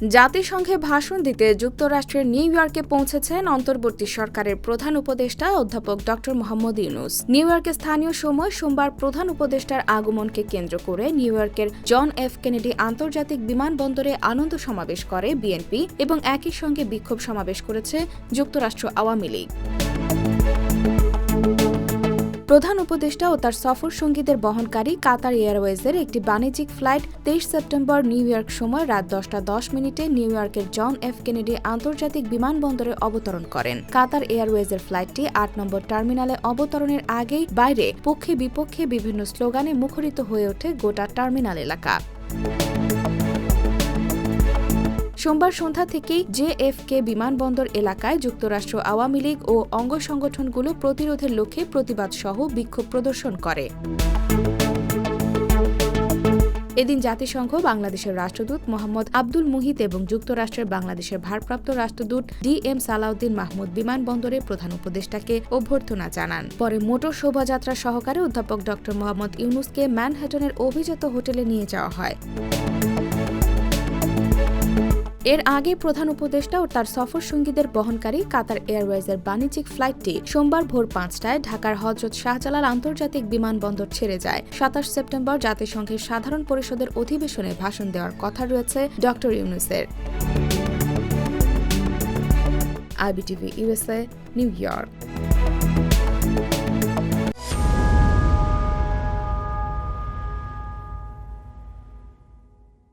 জাতিসংঘে ভাষণ দিতে যুক্তরাষ্ট্রের নিউ ইয়র্কে পৌঁছেছেন অন্তর্বর্তী সরকারের প্রধান উপদেষ্টা অধ্যাপক ড মোহাম্মদ ইউনুস। নিউ ইয়র্কে স্থানীয় সময় সোমবার প্রধান উপদেষ্টার আগমনকে কেন্দ্র করে নিউ ইয়র্কের জন এফ কেনেডি আন্তর্জাতিক বিমানবন্দরে আনন্দ সমাবেশ করে বিএনপি এবং একই সঙ্গে বিক্ষোভ সমাবেশ করেছে যুক্তরাষ্ট্র আওয়ামী লীগ। প্রধান উপদেষ্টা ও তার সফর সঙ্গীদের বহনকারী কাতার এয়ারওয়েজের একটি বাণিজ্যিক ফ্লাইট তেইশ সেপ্টেম্বর নিউ ইয়র্ক সময় রাত দশটা দশ মিনিটে নিউ ইয়র্কের জন এফ কেনেডি আন্তর্জাতিক বিমানবন্দরে অবতরণ করেন। কাতার এয়ারওয়েজের ফ্লাইটটি আট নম্বর টার্মিনালে অবতরণের আগেই বাইরে পক্ষে বিপক্ষে বিভিন্ন স্লোগানে মুখরিত হয়ে ওঠে গোটা টার্মিনাল এলাকা। সোমবার সন্ধ্যা থেকেই জেএফকে বিমানবন্দর এলাকায় যুক্তরাষ্ট্র আওয়ামী লীগ ও অঙ্গ সংগঠনগুলো প্রতিরোধের লক্ষ্যে প্রতিবাদ সহ বিক্ষোভ প্রদর্শন করে। এদিন জাতিসংঘ, বাংলাদেশের রাষ্ট্রদূত মোহাম্মদ আব্দুল মুহিত এবং যুক্তরাষ্ট্রের বাংলাদেশের ভারপ্রাপ্ত রাষ্ট্রদূত ডি এম সালাউদ্দিন মাহমুদ বিমানবন্দরে প্রধান উপদেষ্টাকে অভ্যর্থনা জানান। পরে মোটর শোভাযাত্রা সহকারে অধ্যাপক ড মোহাম্মদ ইউনুসকে ম্যানহ্যাটনের অভিজাত হোটেলে নিয়ে যাওয়া হয়। এর আগে প্রধান উপদেষ্টা ও তার সফর সঙ্গীদের বহনকারী কাতার এয়ারওয়েজের বাণিজ্যিক ফ্লাইটটি সোমবার ভোর পাঁচটায় ঢাকার হজরত শাহজালাল আন্তর্জাতিক বিমানবন্দর ছেড়ে যায়। সাতাশ সেপ্টেম্বর জাতিসংঘের সাধারণ পরিষদের অধিবেশনে ভাষণ দেওয়ার কথা রয়েছে ড ইউনুসের। IBTV USA New York.